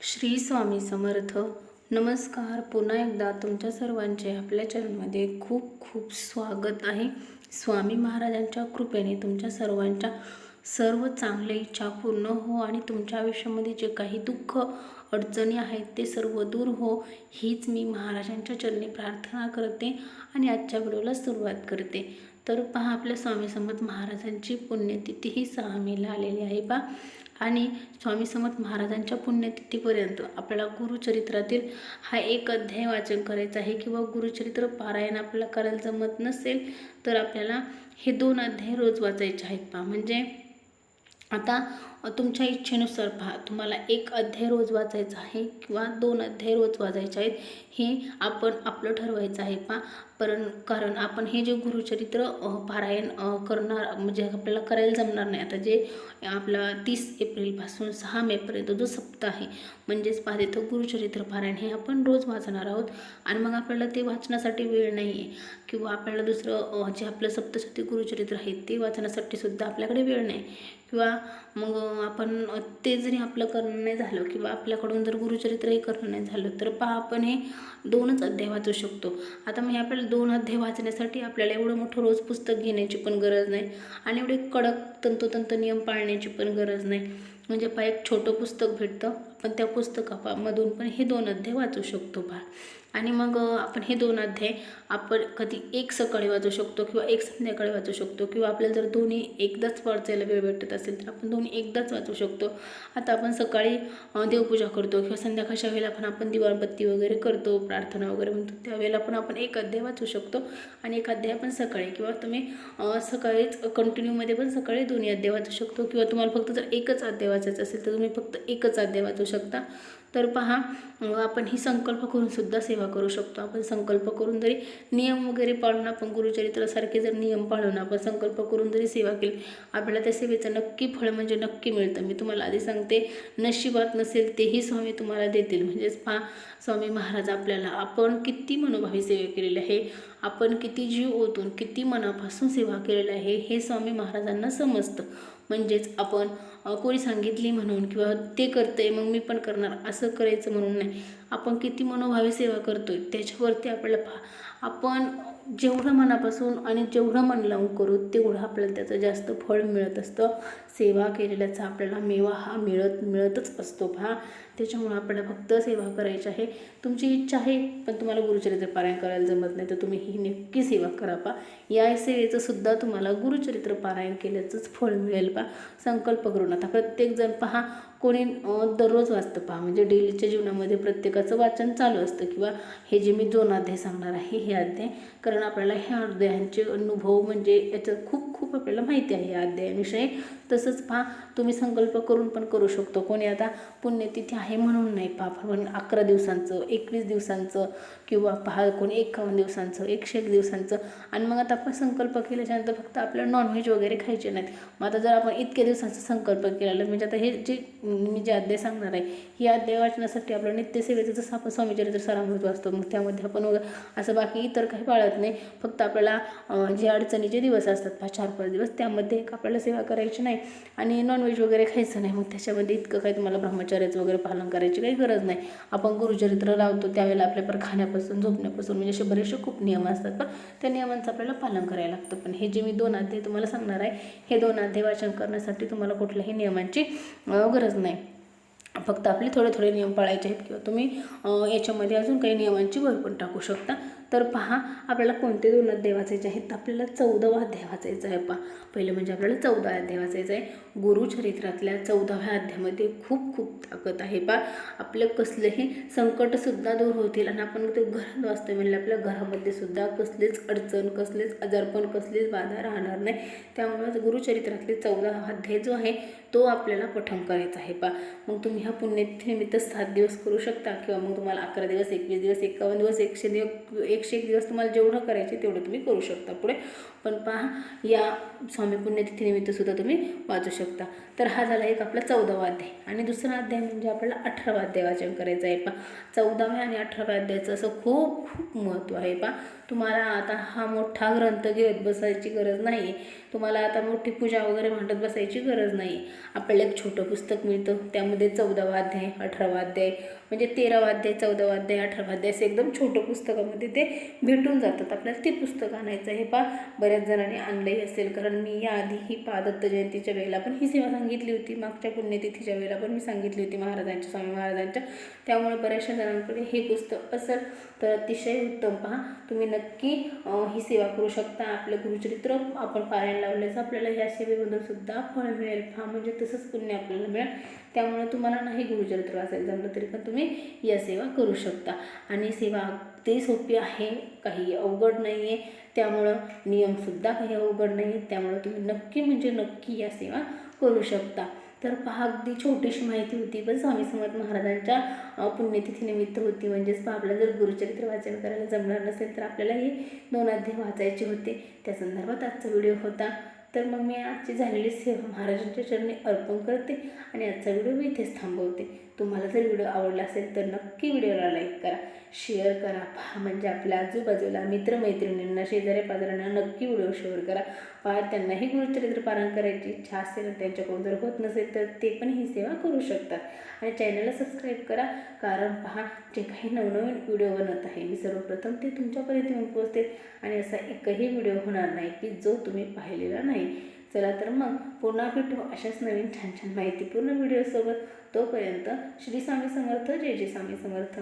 श्री स्वामी समर्थ. नमस्कार. पुन्हा एकदा तुमच्या सर्वांचे आपल्या चॅनलमध्ये खूप खूप स्वागत आहे. स्वामी महाराजांच्या कृपेने तुमच्या सर्वांच्या सर्व चांगल्या इच्छा पूर्ण हो आणि तुमच्या आयुष्यामध्ये जे काही दुःख अडचणी आहेत ते सर्व दूर हो हीच मी महाराजांच्या चरणी प्रार्थना करते आणि आजच्या व्हिडिओला सुरुवात करते. तर पहा आपल्या स्वामी समर्थ महाराजांची पुण्यतिथी ही सहा मेला आलेली आहे पहा. आणि स्वामी समर्थ महाराजांच्या पुण्यतिथीपर्यंत आपल्याला गुरुचरित्रातील हा एक अध्याय वाचन करायचा आहे. किंवा गुरुचरित्र पारायण आपल्याला करायला जमत नसेल तर आपल्याला हे दोन अध्याय रोज वाचायचे आहेत पहा. म्हणजे आता तुमच्या इच्छेनुसार पहा. तुम्हाला एक अध्याय रोज वाचायचा आहे किंवा दोन अध्याय रोज वाचायचे आहेत हे आपण आपलं ठरवायचं आहे पहा. पण कारण आपण हे जे गुरुचरित्र पारायण करणार म्हणजे आपल्याला करायला जमणार नाही. आता जे आपला तीस एप्रिलपासून सहा मेपर्यंत जो सप्ताह आहे म्हणजेच पहा तिथं गुरुचरित्र पारायण हे आपण रोज वाचणार आहोत. आणि मग आपल्याला ते वाचण्यासाठी वेळ नाही आहे. किंवा आपल्याला दुसरं जे आपलं सप्तशती गुरुचरित्र आहे ते वाचण्यासाठी सुद्धा आपल्याकडे वेळ नाही. किंवा मग आपण ते जरी आपलं करणं नाही झालं किंवा आपल्याकडून जर गुरुचरित्रही करणं नाही झालं तर पहा आपण हे दोनच अध्याय वाचू शकतो. आता मग हे आपल्याला दोन अध्याय वाचण्यासाठी आपल्याला एवढं मोठं रोज पुस्तक घेण्याची पण गरज नाही आणि एवढे कडक तंतोतंत नियम पाळण्याची पण गरज नाही. म्हणजे पहा एक छोटं पुस्तक भेटतं आपण त्या पुस्तकामधून पण हे दोन अध्याय वाचू शकतो पहा. आणि मग आपण हे दोन अध्याय आपण कधी एक सकाळी वाचू शकतो किंवा एक संध्याकाळी वाचू शकतो किंवा आपल्याला जर दोन्ही एकदाच वाचायला वेळ भेटत असेल तर आपण दोन्ही एकदाच वाचू शकतो. आता आपण सकाळी देवपूजा करतो किंवा संध्याकाळच्या वेळेला पण आपण दिवाळबत्ती वगैरे करतो प्रार्थना वगैरे म्हणतो त्यावेळेला पण आपण एक अध्याय वाचू शकतो आणि एक अध्याय आपण सकाळी किंवा तुम्ही सकाळीच कंटिन्यूमध्ये पण सकाळी दोन्ही अध्याय वाचू शकतो किंवा तुम्हाला फक्त जर एकच अध्याय वाचायचा असेल तर तुम्ही फक्त एकच अध्याय वाचू शकता. तर पहा आपण ही संकल्प करूनसुद्धा सेवा करू शकतो. आपण संकल्प करून जरी नियम वगैरे पाळून आपण गुरुचरित्रासारखे जर नियम पाळून आपण संकल्प करून जरी सेवा केली आपल्याला त्या सेवेचं नक्की फळ म्हणजे नक्की मिळतं. मी तुम्हाला आधी सांगते नशिबात नसेल तेही स्वामी तुम्हाला देतील. म्हणजेच पहा स्वामी महाराज आपल्याला आपण किती मनोभावी सेवा केलेली आहे आपण किती जीव ओतून किती मनापासून सेवा केलेली आहे हे स्वामी महाराजांना समजतं. म्हणजेच आपण कोणी सांगितली म्हणून किंवा ते करतंय मग मी पण करणार असं करायचं म्हणून नाही. आपण किती मनोभावी सेवा करतोय त्याच्यावरती आपल्याला आपण जेवढं मनापासून आणि जेवढं मन लावून करू तेवढं आपल्याला त्याचं जास्त फळ मिळत असतं. सेवा केलेल्याचा आपल्याला मेवा हा मिळत मिळतच असतो पहा त्याच्यामुळं आपल्याला फक्त सेवा करायची आहे. तुमची इच्छा आहे पण तुम्हाला गुरुचरित्र पारायण करायला जमत नाही तर तुम्ही ही नक्की सेवा करा पा. या सेवेचं सुद्धा तुम्हाला गुरुचरित्र पारायण केल्याचंच फळ मिळेल पा. संकल्प करून आता प्रत्येकजण पहा कोणी दररोज वाचतं पहा. म्हणजे डेलीच्या जीवनामध्ये प्रत्येकाचं वाचन चालू असतं किंवा हे जे मी दोन अध्याय सांगणार आहे हे अध्याय. कारण आपल्याला ह्या अध्यायांचे अनुभव म्हणजे याच्यात खूप खूप आपल्याला माहिती आहे या अध्यायाविषयी. तसंच पहा तुम्ही संकल्प करून पण करू शकतो. कोणी आता पुण्यतिथी आहे म्हणून नाही पहा पण अकरा दिवसांचं एकवीस दिवसांचं किंवा पहा कोणी एकावन्न दिवसांचं एकशे एक दिवसांचं. आणि मग आता आपण संकल्प केल्याच्यानंतर फक्त आपल्याला नॉनव्हेज वगैरे खायचे नाहीत. मग आता जर आपण इतक्या दिवसांचा संकल्प केलेला म्हणजे आता हे जे मी जे अध्याय सांगणार आहे ही अध्याय वाचण्यासाठी आपलं नित्यसेवेचं जसं आपण स्वामीचरित्र सारामृत वाचतो मग त्यामध्ये आपण वगैरे असं बाकी इतर काही पाळत नाही फक्त आपल्याला जे अडचणीचे दिवस असतात पाच चार पाच दिवस त्यामध्ये एक आपल्याला सेवा करायची नाही आणि नॉनव्हेज वगैरे खायचं नाही. मग त्याच्यामध्ये इतकं काही तुम्हाला ब्रह्मचार्याचं वगैरे पालन करायची काही गरज नाही. आपण गुरुचरित्र लावतो त्यावेळेला आपल्यापर खाण्यापासून झोपण्यापासून म्हणजे असे बरेचसे खूप नियम असतात. पण त्या नियमांचं आपल्याला पालन करायला लागतं. पण हे जे मी दोन अध्याय तुम्हाला सांगणार आहे हे दोन अध्याय वाचन करण्यासाठी तुम्हाला कुठल्याही नियमांची गरज नाही. फक्त आपले थोडे थोडे नियम पाळायचे आहेत किंवा तुम्ही याच्यामध्ये अजून काही नियमांची भर पण टाकू शकता. तर पहा आपल्याला कोणते दोन अध्याय वाचायचे आहेत तर आपल्याला चौदावा अध्याय वाचायचा आहे पहा पहिलं म्हणजे आपल्याला चौदा अध्याय वाचायचा आहे गुरुचरित्रातल्या चौदाव्या अध्यायामध्ये खूप खूप ताकद आहे. पा आपलं कसलंही संकटसुद्धा दूर होतील आणि आपण ते घरात वाचतो म्हणजे आपल्या घरामध्ये सुद्धा कसलीच अडचण कसलेच आजारपण कसलीच बाधा राहणार नाही. त्यामुळेच गुरुचरित्रातले चौदा अध्याय जो आहे तो आपल्याला पठण करायचा आहे. पा मग तुम्ही ह्या पुण्यतिथीनिमित्त सात दिवस करू शकता किंवा मग तुम्हाला अकरा दिवस एकवीस दिवस एकावन्न दिवस एकशे दिवस एकशे एक दिवस तुम्हाला जेवढं करायचे तेवढं तुम्ही करू शकता. पुढे पण पहा या स्वामी पुण्यतिथीनिमित्त सुद्धा तुम्ही वाचू शकता. तर हा झाला एक आपला चौदावा अध्याय. आणि दुसरा अध्याय म्हणजे आपल्याला अठरावा अध्याय वाचन करायचं आहे. पा चौदाव्या आणि अठराव्या अध्यायाचं असं खूप खूप महत्त्व आहे. पा तुम्हाला आता हा मोठा ग्रंथ घेत बसायची गरज नाही आहे तुम्हाला आता मोठी पूजा वगैरे मांडत बसायची गरज नाही आपल्याला एक छोटं पुस्तक मिळतं. त्यामध्ये चौदावा अध्याय अठरावा अध्याय म्हणजे तेरावा अध्याय चौदावा अध्याय अठरावा अध्याय असं एकदम छोटं पुस्तकामध्ये ते भेटून जातात. आपल्याला ते पुस्तक आणायचं हे पा बऱ्याच जणांनी आणलंही असेल. कारण मी याआधी ही पादत्त जयंतीच्या वेळेला पण ही सेवा सांगितली होती. मागच्या पुण्यतिथीच्या वेळेला पण मी सांगितली होती महाराजांच्या स्वामी महाराजांच्या. त्यामुळे बऱ्याचशा जणांकडे हे पुस्तक असेल तर अतिशय उत्तम. पहा तुम्ही नक्की ही सेवा करू शकता. आपलं गुरुचरित्र आपण पारायण लावल्याचं आपल्याला ह्या सेवेमधून सुद्धा फळ मिळेल. हा म्हणजे तसंच पुण्य आपल्याला मिळेल. त्यामुळे तुम्हाला नाही गुरुचरित्र वाचायला जमलं तरी पण तुम्ही या सेवा करू शकता. आणि सेवा अगदी सोपी आहे. काही अवघड नाही आहे त्यामुळं नियमसुद्धा काही अवघड नाही आहेत त्यामुळं तुम्ही नक्की म्हणजे नक्की या सेवा करू शकता. तर पहा अगदी छोटीशी माहिती होती पण स्वामी समर्थ महाराजांच्या पुण्यतिथीनिमित्त होती. म्हणजेच पहा आपल्याला जर गुरुचरित्र वाचन करायला जमणार नसेल तर आपल्याला हे दोन अध्याय वाचायचे होते. त्या संदर्भात आजचा व्हिडिओ होता. तर मग मी आजची झालेली सेवा महाराजांच्या चरणी अर्पण करते आणि आजचा व्हिडिओ मी इथेच थांबवते. तुम्हाला जर व्हिडिओ आवडला असेल तर नक्की व्हिडिओला लाईक करा शेअर करा पहा म्हणजे आपल्या आजूबाजूला मित्रमैत्रिणींना शेजाऱ्या पाजाऱ्यांना नक्की व्हिडिओ शेअर करा. पहा त्यांनाही गुरुचरित्र पारण करायची इच्छा असेल त्यांच्याकडून जर होत नसेल तर ते पण ही सेवा करू शकतात. आणि चॅनलला सबस्क्राईब करा. कारण पहा जे काही नवनवीन व्हिडिओ बनत आहे मी सर्वप्रथम ते तुमच्यापर्यंत येऊन पोचते आणि असा एकही व्हिडिओ होणार नाही की जो तुम्ही पाहिलेला नाही. चला तर मग पुन्हा भेटू अशाच नवीन छान छान माहितीपूर्ण व्हिडिओसोबत तोपर्यंत श्री स्वामी समर्थ जय जय स्वामी समर्थ.